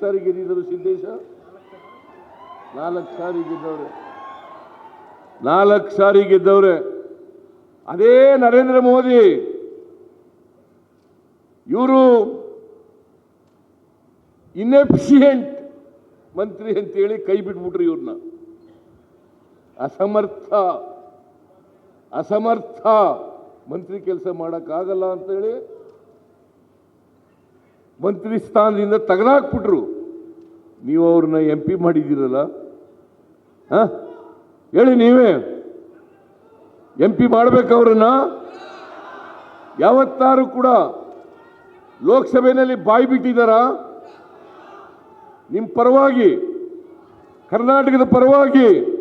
ಸಾರಿ ಗೆದ್ದಿದ್ದರು ಸಿದ್ದೇಶ? ನಾಲ್ಕು ಸಾರಿ ಗೆದ್ದವ್ರೆ. ನಾಲ್ಕು ಸಾರಿ ಗೆದ್ದವ್ರೆ. ಅದೇ ನರೇಂದ್ರ ಮೋದಿ. ಇವರು ಇನ್ಎಫಿಷಿಯೆಂಟ್ ಮಂತ್ರಿ ಅಂತೇಳಿ ಕೈ ಬಿಟ್ಬಿಟ್ರು ಇವ್ರನ್ನ ಅಸಮರ್ಥ. ಅಸಮರ್ಥ ಮಂತ್ರಿ ಕೆಲಸ ಮಾಡೋಕ್ಕಾಗಲ್ಲ ಅಂತೇಳಿ ಮಂತ್ರಿ ಸ್ಥಾನದಿಂದ ತೆಗೆದಾಕ್ಬಿಟ್ರು ನೀವು ಅವ್ರನ್ನ ಎಂ ಪಿ ಮಾಡಿದ್ದೀರಲ್ಲ? ಹಾ? ಹೇಳಿ ನೀವೇ. ಎಂ ಪಿ ಮಾಡಬೇಕವ್ರನ್ನ? ಯಾವತ್ತಾರು ಕೂಡ ಲೋಕಸಭೆಯಲ್ಲಿ ಬಾಯಿ ಬಿಟ್ಟಿದ್ದಾರ? ನಿಮ್ಮ ಪರವಾಗಿ, ಕರ್ನಾಟಕದ ಪರವಾಗಿ,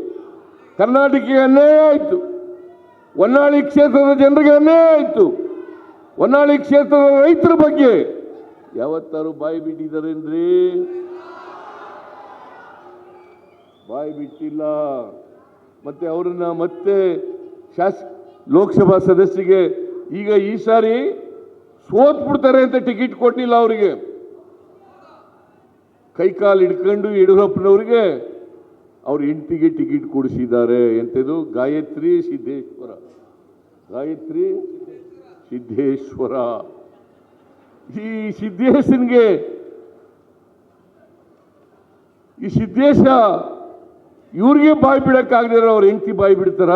ಕರ್ನಾಟಕಕ್ಕೆ ಅನ್ಯಾಯ ಆಯಿತು. ಹೊನ್ನಾಳಿ ಕ್ಷೇತ್ರದ ಜನರಿಗೆ ಅನ್ಯಾಯ ಆಯಿತು. ಹೊನ್ನಾಳಿ ಕ್ಷೇತ್ರದ ರೈತರ ಬಗ್ಗೆ ಯಾವತ್ತಾರು ಬಾಯಿ ಬಿಟ್ಟಿದ್ದಾರೇನ್ರಿ ಬಾಯಿ ಬಿಟ್ಟಿಲ್ಲ. ಮತ್ತೆ ಅವರನ್ನ ಮತ್ತೆ ಶಾಸ, ಲೋಕಸಭಾ ಸದಸ್ಯರಿಗೆ ಈಗ ಈ ಸಾರಿ ಸೋತ್ ಬಿಡ್ತಾರೆ ಅಂತ ಟಿಕೆಟ್ ಕೊಟ್ಟಿಲ್ಲ ಅವರಿಗೆ. ಕೈಕಾಲು ಹಿಡ್ಕೊಂಡು ಯಡಿಯೂರಪ್ಪನವ್ರಿಗೆ ಅವ್ರ ಹೆಂಡತಿಗೆ ಟಿಕೆಟ್ ಕೊಡಿಸಿದ್ದಾರೆ ಎಂಥದ್ದು ಗಾಯತ್ರಿ ಸಿದ್ದೇಶ್ವರ. ಗಾಯತ್ರಿ ಸಿದ್ದೇಶ್ವರ. ಈ ಸಿದ್ದೇಶನ್ಗೆ, ಈ ಸಿದ್ದೇಶ ಇವ್ರಿಗೆ ಬಾಯಿ ಬಿಡಕ್ಕಾಗದಿರ ಅವ್ರು ಹೆಂಡತಿ ಬಾಯಿ ಬಿಡ್ತಾರ?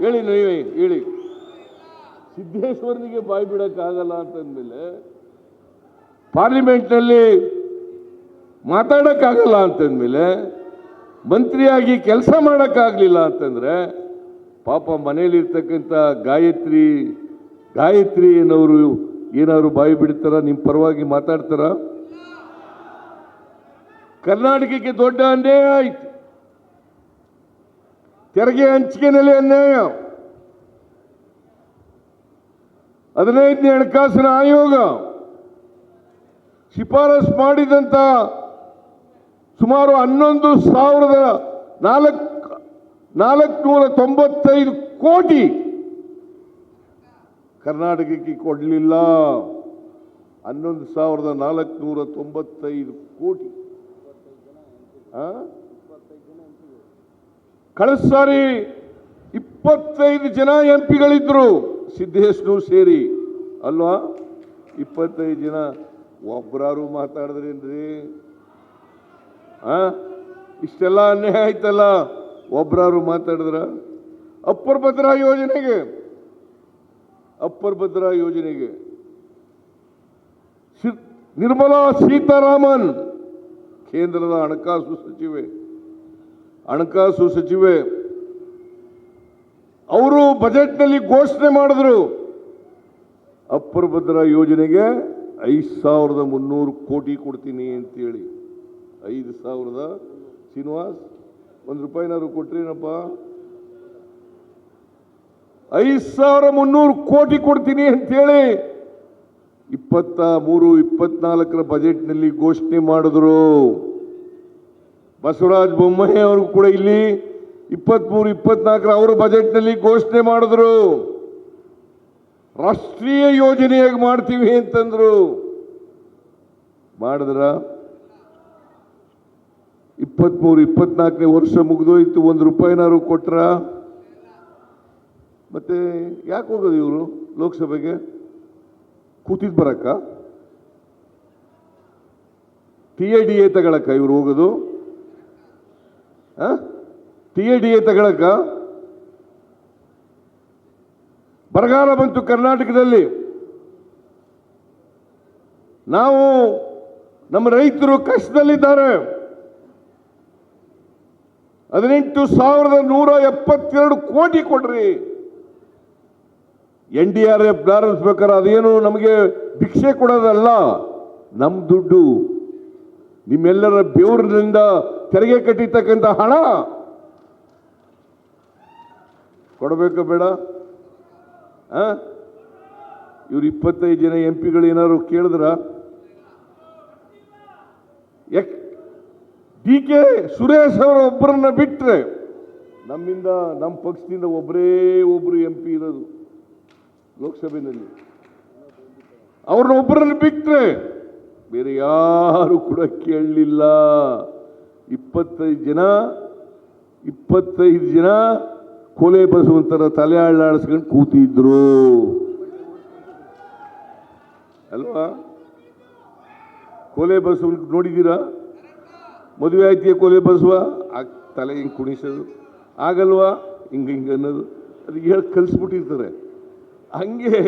ಹೇಳಿ ನೀವೇ ಹೇಳಿ. ಸಿದ್ದೇಶ್ವರನಿಗೆ ಬಾಯಿ ಬಿಡಕ್ಕಾಗಲ್ಲ ಅಂತಂದ್ಮೇಲೆ ಪಾರ್ಲಿಮೆಂಟ್ನಲ್ಲಿ ಮಾತಾಡೋಕ್ಕಾಗಲ್ಲ ಅಂತಂದ್ಮೇಲೆ ಮಂತ್ರಿಯಾಗಿ ಕೆಲಸ ಮಾಡೋಕ್ಕಾಗಲಿಲ್ಲ ಅಂತಂದ್ರೆ ಪಾಪ ಮನೆಯಲ್ಲಿರ್ತಕ್ಕಂಥ ಗಾಯತ್ರಿ ಗಾಯತ್ರಿ ಏನವರು ಏನಾದ್ರು ಬಾಯಿ ಬಿಡ್ತಾರ? ನಿಮ್ಮ ಪರವಾಗಿ ಮಾತಾಡ್ತಾರ? ಕರ್ನಾಟಕಕ್ಕೆ ದೊಡ್ಡ ಅನ್ಯಾಯ ಆಯ್ತು. ತೆರಿಗೆ ಹಂಚಿಕೆನಲ್ಲಿ ಅನ್ಯಾಯ. ಹದಿನೈದನೇ ಹಣಕಾಸಿನ ಆಯೋಗ ಶಿಫಾರಸ್ ಮಾಡಿದಂತ ಸುಮಾರು ಹನ್ನೊಂದು ಸಾವಿರದ ನಾಲ್ಕು ನಾಲ್ಕುನೂರ ತೊಂಬತ್ತೈದು ಕೋಟಿ ಕರ್ನಾಟಕಕ್ಕೆ ಕೊಡಲಿಲ್ಲ. ಹನ್ನೊಂದು ಸಾವಿರದ ನಾಲ್ಕುನೂರ ತೊಂಬತ್ತೈದು ಕೋಟಿ? ಕಳೆದ ಇಪ್ಪತ್ತೈದು ಜನ ಎಂ ಪಿಗಳಿದ್ರು. ಸಿದ್ದೇಶ್ನು ಸೇರಿ. ಅಲ್ವಾ? ಇಪ್ಪತ್ತೈದು ಜನ. ಒಬ್ಬರಾರು ಮಾತಾಡಿದ್ರೇನ್ರಿ ಇಷ್ಟೆಲ್ಲ ಅನ್ಯಾಯ ಆಯ್ತಲ್ಲ? ಒಬ್ಬರಾರು ಮಾತಾಡಿದ್ರ? ಅಪ್ಪರ್ ಭದ್ರಾ ಯೋಜನೆಗೆ. ಅಪ್ಪರ್ ಭದ್ರಾ ಯೋಜನೆಗೆ. ನಿರ್ಮಲಾ ಸೀತಾರಾಮನ್, ಕೇಂದ್ರದ ಹಣಕಾಸು ಸಚಿವೆ. ಹಣಕಾಸು ಸಚಿವೆ. ಅವರು ಬಜೆಟ್ನಲ್ಲಿ ಘೋಷಣೆ ಮಾಡಿದ್ರು. ಅಪ್ಪರ್ ಭದ್ರಾ ಯೋಜನೆಗೆ ಐದು ಸಾವಿರದ ಮುನ್ನೂರು ಕೋಟಿ ಕೊಡ್ತೀನಿ ಅಂತೇಳಿ. ಐದು ಸಾವಿರದ, ಶ್ರೀನಿವಾಸ್, ಒಂದು ರೂಪಾಯಿನಾದ್ರು ಕೊಟ್ರೇನಪ್ಪ? ಐದು ಸಾವಿರ ಮುನ್ನೂರು ಕೋಟಿ ಕೊಡ್ತೀನಿ ಅಂತೇಳಿ ಇಪ್ಪತ್ತ ಮೂರು, ಇಪ್ಪತ್ನಾಲ್ಕರ ಬಜೆಟ್ನಲ್ಲಿ ಘೋಷಣೆ ಮಾಡಿದ್ರು. ಬಸವರಾಜ ಬೊಮ್ಮಾಯಿ ಅವರು ಕೂಡ ಇಲ್ಲಿ ಇಪ್ಪತ್ಮೂರು, ಇಪ್ಪತ್ನಾಲ್ಕರ ಅವರು ಬಜೆಟ್ನಲ್ಲಿ ಘೋಷಣೆ ಮಾಡಿದ್ರು. ರಾಷ್ಟ್ರೀಯ ಯೋಜನೆಯಾಗಿ ಮಾಡ್ತೀವಿ ಅಂತಂದ್ರು. ಮಾಡಿದ್ರ? ಇಪ್ಪತ್ಮೂರು, ಇಪ್ಪತ್ನಾಲ್ಕನೇ ವರ್ಷ ಮುಗಿದೋಯ್ತು, ಒಂದು ರೂಪಾಯಿನಾರು ಕೊಟ್ರ? ಮತ್ತೆ ಯಾಕೆ ಹೋಗೋದು ಇವರು ಲೋಕಸಭೆಗೆ? ಕೂತಿದ್ದು ಬರಕ್ಕ? ಟಿ ಎ ಡಿ ಎ ತಗೊಳಕ್ಕ ಇವರು ಹೋಗೋದು? ಟಿ ಎ ಡಿ ಎ ತಗೊಳಕ್ಕ? ಬರಗಾಲ ಬಂತು ಕರ್ನಾಟಕದಲ್ಲಿ. ನಾವು ನಮ್ಮ ರೈತರು ಕಷ್ಟದಲ್ಲಿದ್ದಾರೆ. ಹದಿನೆಂಟು ಸಾವಿರದ ನೂರ ಎಪ್ಪತ್ತೆರಡು ಕೋಟಿ ಕೊಡ್ರಿ. ಎನ್ ಡಿ ಆರ್ ಎಫ್ ಬೇಕಾದ್ರೆ ಅದೇನು ನಮಗೆ ಭಿಕ್ಷೆ ಕೊಡೋದಲ್ಲ. ನಮ್ಮ ದುಡ್ಡು. ನಿಮ್ಮೆಲ್ಲರ ಬೆವರಿನಿಂದ ತೆರಿಗೆ ಕಟ್ಟಿರ್ತಕ್ಕಂಥ ಹಣ. ಕೊಡಬೇಕು ಬೇಡ? ಇವ್ರು ಇಪ್ಪತ್ತೈದು ಜನ ಎಂ ಪಿಗಳು ಏನಾದ್ರು ಕೇಳಿದ್ರ? ಡಿ ಕೆ ಸುರೇಶ್ ಅವರ ಒಬ್ಬರನ್ನ ಬಿಟ್ರೆ ನಮ್ಮಿಂದ ನಮ್ಮ ಪಕ್ಷದಿಂದ ಒಬ್ಬರೇ ಒಬ್ಬರು ಎಂ ಪಿ ಇರೋದು. ಲೋಕಸಭೆಯಲ್ಲಿ. ಅವ್ರನ್ನ ಒಬ್ಬರನ್ನು ಬಿಟ್ಟರೆ ಬೇರೆ ಯಾರು ಕೂಡ ಕೇಳಲಿಲ್ಲ. ಇಪ್ಪತ್ತೈದು ಜನ ಇಪ್ಪತ್ತೈದು ಜನ ಕೊಲೆ ಬಸವಂತರ ತಲೆ ಅಳ್ಳಾಡಿಸ್ಕೊಂಡು ಕೂತಿದ್ರು. ಅಲ್ವಾ? ಕೊಲೆ ಬಸವ ನೋಡಿದ್ದೀರಾ? ಮದುವೆ ಆಯ್ತಿಯ ಕೊಲೆ ಬಸವ ಆ ತಲೆ ಹಿಂಗೆ ಕುಣಿಸೋದು. ಆಗಲ್ವಾ? ಹಿಂಗೆ ಹಿಂಗೆ ಅನ್ನೋದು. ಅದು ಹೇಳಿ ಕಲಿಸ್ಬಿಟ್ಟಿರ್ತಾರೆ. ಹಂಗೆ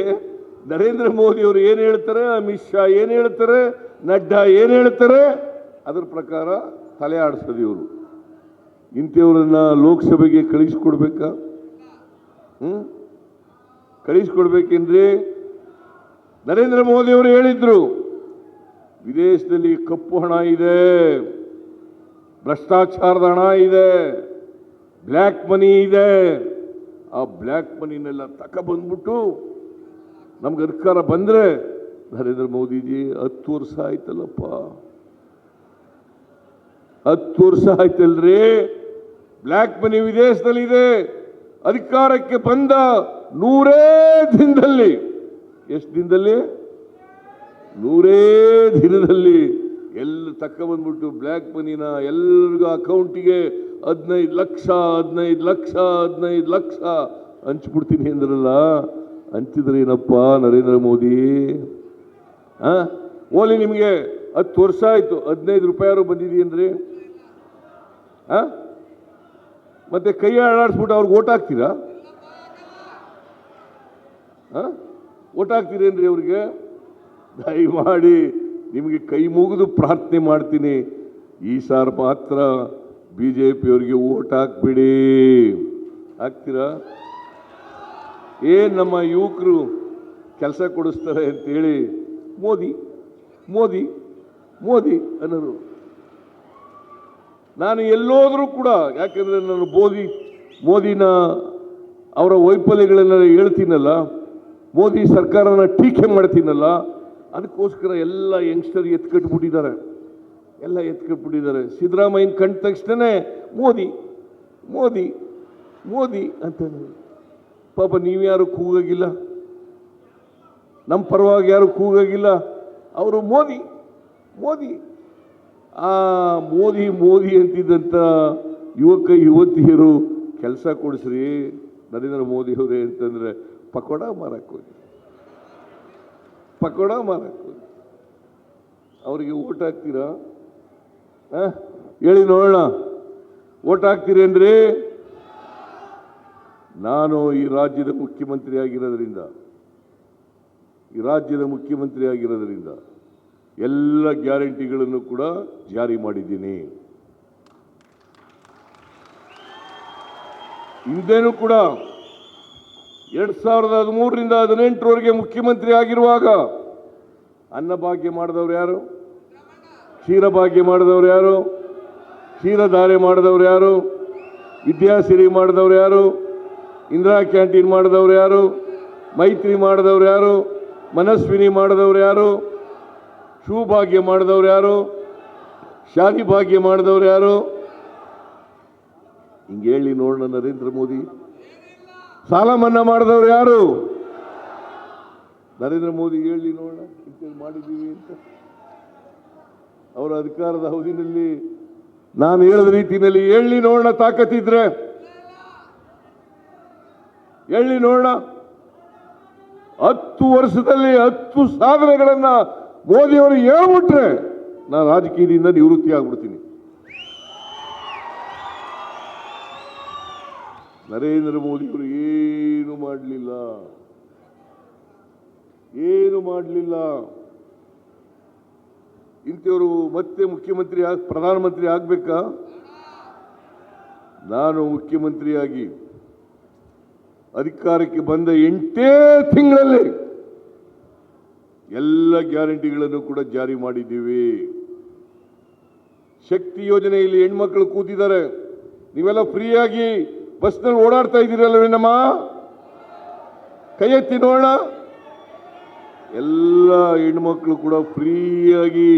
ನರೇಂದ್ರ ಮೋದಿ ಅವರು ಏನು ಹೇಳ್ತಾರೆ, ಅಮಿತ್ ಶಾ ಏನು ಹೇಳ್ತಾರೆ, ನಡ್ಡಾ ಏನು ಹೇಳ್ತಾರೆ, ಅದರ ಪ್ರಕಾರ ತಲೆ ಆಡಿಸೋದು ಇವರು. ಇಂಥವ್ರನ್ನ ಲೋಕಸಭೆಗೆ ಕಳಿಸ್ಕೊಡ್ಬೇಕಾ? ಹ್ಞೂ ಕಳಿಸ್ಕೊಡ್ಬೇಕೆಂದ್ರೆ ನರೇಂದ್ರ ಮೋದಿ ಅವರು ಹೇಳಿದ್ರು, ವಿದೇಶದಲ್ಲಿ ಕಪ್ಪು ಹಣ ಇದೆ, ಭ್ರಷ್ಟಾಚಾರದ ಹಣ ಇದೆ, ಬ್ಲ್ಯಾಕ್ ಮನಿ ಇದೆ. ಆ ಬ್ಲ್ಯಾಕ್ ಮನಿನೆಲ್ಲ ತಕ ಬಂದ್ಬಿಟ್ಟು ನಮ್ಗೆ ಅಧಿಕಾರ ಬಂದರೆ, ನರೇಂದ್ರ ಮೋದಿಜಿ, ಹತ್ತು ವರ್ಷ ಆಯ್ತಲ್ಲಪ್ಪ. ಹತ್ತು ವರ್ಷ ಆಯ್ತಲ್ರಿ ಬ್ಲ್ಯಾಕ್ ಮನಿ ವಿದೇಶದಲ್ಲಿದೆ, ಅಧಿಕಾರಕ್ಕೆ ಬಂದ ನೂರೇ ದಿನದಲ್ಲಿ. ಎಷ್ಟು ದಿನದಲ್ಲಿ? ನೂರೇ ದಿನದಲ್ಲಿ. ಎಲ್ಲ ತಕ್ಕ ಬಂದ್ಬಿಟ್ಟು ಬ್ಲ್ಯಾಕ್ ಮನಿನ ಎಲ್ರಿಗೂ ಅಕೌಂಟಿಗೆ ಹದಿನೈದು ಲಕ್ಷ ಹದಿನೈದು ಲಕ್ಷ ಹದಿನೈದು ಲಕ್ಷ. ಹಂಚ್ಬಿಡ್ತೀನಿ ಅಂದ್ರಲ್ಲ ಹಂಚಿದ್ರೇನಪ್ಪ ನರೇಂದ್ರ ಮೋದಿ? ಹಾಂ ಓಲಿ ನಿಮಗೆ ಹತ್ತು ವರ್ಷ ಆಯ್ತು, ಹದಿನೈದು ರೂಪಾಯಿ ಅಂದರೆ? ಹಾಂ ಮತ್ತೆ ಕೈ ಆಡಾಡಿಸ್ಬಿಟ್ಟು ಅವ್ರಿಗೆ ಓಟ್ ಹಾಕ್ತೀರಾ? ಹಾಂ ಓಟ್ ಹಾಕ್ತೀರೇನ್ರಿ ಅವ್ರಿಗೆ? ದಯಮಾಡಿ ನಿಮಗೆ ಕೈ ಮುಗಿದು ಪ್ರಾರ್ಥನೆ ಮಾಡ್ತೀನಿ. ಈ ಸಾರ್ ಮಾತ್ರ ಬಿ ಜೆ ಪಿಯವರಿಗೆ ಓಟ್ ಹಾಕ್ಬಿಡಿ. ಹಾಕ್ತೀರಾ? ಏನು ನಮ್ಮ ಯುವಕರು ಕೆಲಸ ಕೊಡಿಸ್ತಾರೆ ಅಂತೇಳಿ ಮೋದಿ ಮೋದಿ ಮೋದಿ ಅನ್ನೋರು. ನಾನು ಎಲ್ಲೋದ್ರೂ ಕೂಡ, ಯಾಕಂದರೆ ನಾನು ಮೋದಿ, ಮೋದಿನ ಅವರ ವೈಫಲ್ಯಗಳನ್ನೆಲ್ಲ ಹೇಳ್ತೀನಲ್ಲ, ಮೋದಿ ಸರ್ಕಾರನ ಟೀಕೆ ಮಾಡ್ತೀನಲ್ಲ, ಅದಕ್ಕೋಸ್ಕರ ಎಲ್ಲ ಯಂಗ್ಸ್ಟರ್ ಎತ್ಕಟ್ಬಿಟ್ಟಿದ್ದಾರೆ. ಎಲ್ಲ ಎತ್ಕೊಂಡ್ಬಿಟ್ಟಿದ್ದಾರೆ ಸಿದ್ದರಾಮಯ್ಯನ ಕಂಡ ತಕ್ಷಣನೇ ಮೋದಿ ಮೋದಿ ಮೋದಿ ಅಂತ ಪಾಪ ನೀವ್ಯಾರು ಕೂಗಾಗಿಲ್ಲ? ನಮ್ಮ ಪರವಾಗಿ ಯಾರು ಕೂಗಾಗಿಲ್ಲ? ಅವರು ಮೋದಿ ಮೋದಿ. ಆ ಮೋದಿ ಮೋದಿ ಅಂತಿದ್ದಂಥ ಯುವಕ, ಯುವತಿಯರು ಕೆಲಸ ಕೊಡಿಸ್ರಿ ನರೇಂದ್ರ ಮೋದಿ ಅವರೇ ಅಂತಂದರೆ ಪಕೋಡ ಮಾರಕ್ಕೆ ಹೋಗಿ. ಪಕೋಡ ಮಾರಕ್ಕೆ ಅವರಿಗೆ ಓಟ್ ಹಾಕ್ತೀರಾ? ಹೇಳಿ ನೋಡೋಣ. ಓಟ್ ಹಾಕ್ತೀರೇನ್ರಿ? ನಾನು ಈ ರಾಜ್ಯದ ಮುಖ್ಯಮಂತ್ರಿ ಆಗಿರೋದ್ರಿಂದ ಈ ರಾಜ್ಯದ ಮುಖ್ಯಮಂತ್ರಿ ಆಗಿರೋದ್ರಿಂದ ಎಲ್ಲ ಗ್ಯಾರಂಟಿಗಳನ್ನು ಕೂಡ ಜಾರಿ ಮಾಡಿದ್ದೀನಿ. ಹಿಂದೇನು ಕೂಡ ಎರಡ್ ಸಾವಿರದ ಹದಿಮೂರರಿಂದ ಹದಿನೆಂಟರವರೆಗೆ ಮುಖ್ಯಮಂತ್ರಿ ಆಗಿರುವಾಗ ಅನ್ನಭಾಗ್ಯ ಮಾಡಿದವರು ಯಾರು? ಕ್ಷೀರಭಾಗ್ಯ ಮಾಡಿದವರು ಯಾರು? ಕ್ಷೀರಧಾರೆ ಮಾಡಿದವರು ಯಾರು? ವಿದ್ಯಾಸಿರಿ ಮಾಡಿದವರು ಯಾರು? ಇಂದಿರಾ ಕ್ಯಾಂಟೀನ್ ಮಾಡಿದವರು ಯಾರು? ಮೈತ್ರಿ ಮಾಡಿದವರು ಯಾರು? ಮನಸ್ವಿನಿ ಮಾಡಿದವರು ಯಾರು? ಶೂಭಾಗ್ಯ ಮಾಡಿದವರು ಯಾರು? ಶಾದಿ ಭಾಗ್ಯ ಮಾಡಿದವರು ಯಾರು? ಹಿಂಗೆ ಹೇಳಿ ನೋಡೋಣ ನರೇಂದ್ರ ಮೋದಿ. ಸಾಲ ಮನ್ನಾ ಮಾಡಿದವರು ಯಾರು? ನರೇಂದ್ರ ಮೋದಿ ಹೇಳಿ ನೋಡೋಣ ಮಾಡಿದ್ದೀವಿ ಅಂತ. ಅವರ ಅಧಿಕಾರದ ಅವಧಿನಲ್ಲಿ ನಾನು ಹೇಳಿದ ರೀತಿಯಲ್ಲಿ ಎಳ್ಳಿ ನೋಡೋಣ ತಾಕತ್ತಿದ್ರೆ, ಎಳ್ಳಿ ನೋಡೋಣ ಹತ್ತು ವರ್ಷದಲ್ಲಿ ಹತ್ತು ಸಾಧನೆಗಳನ್ನ ಮೋದಿಯವರು ಹೇಳ್ಬಿಟ್ರೆ ನಾನು ರಾಜಕೀಯದಿಂದ ನಿವೃತ್ತಿ ಆಗ್ಬಿಡ್ತೀನಿ ನರೇಂದ್ರ ಮೋದಿಯವರು ಏನು ಮಾಡಲಿಲ್ಲ? ಏನು ಮಾಡಲಿಲ್ಲ? ಇಂಥವರು ಮತ್ತೆ ಮುಖ್ಯಮಂತ್ರಿ ಆಗ, ಪ್ರಧಾನಮಂತ್ರಿ ಆಗ್ಬೇಕಾ? ನಾನು ಮುಖ್ಯಮಂತ್ರಿಯಾಗಿ ಅಧಿಕಾರಕ್ಕೆ ಬಂದ ಎಂಟೇ ತಿಂಗಳಲ್ಲಿ ಎಲ್ಲ ಗ್ಯಾರಂಟಿಗಳನ್ನು ಕೂಡ ಜಾರಿ ಮಾಡಿದ್ದೀವಿ. ಶಕ್ತಿ ಯೋಜನೆಯಲ್ಲಿ ಹೆಣ್ಮಕ್ಳು ಕೂತಿದ್ದಾರೆ. ನೀವೆಲ್ಲ ಫ್ರೀಯಾಗಿ ಬಸ್ನಲ್ಲಿ ಓಡಾಡ್ತಾ ಇದ್ದೀರಲ್ವೇನಮ್ಮ ಕೈ ಎತ್ತಿ ನೋಡೋಣ. ಎಲ್ಲ ಹೆಣ್ಮಕ್ಳು ಕೂಡ ಫ್ರೀಯಾಗಿ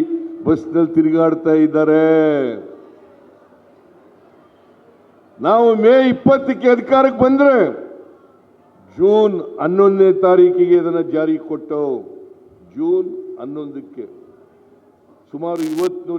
ಬಸ್ನಲ್ಲಿ ತಿರುಗಾಡ್ತಾ ಇದ್ದಾರೆ. ನಾವು ಮೇ ಇಪ್ಪತ್ತಕ್ಕೆ ಅಧಿಕಾರಕ್ಕೆ ಬಂದ್ರೆ ಜೂನ್ ಹನ್ನೊಂದನೇ ತಾರೀಕಿಗೆ ಇದನ್ನು ಜಾರಿ ಕೊಟ್ಟವು ಜೂನ್ ಹನ್ನೊಂದಕ್ಕೆ ಸುಮಾರು ಇವತ್ತು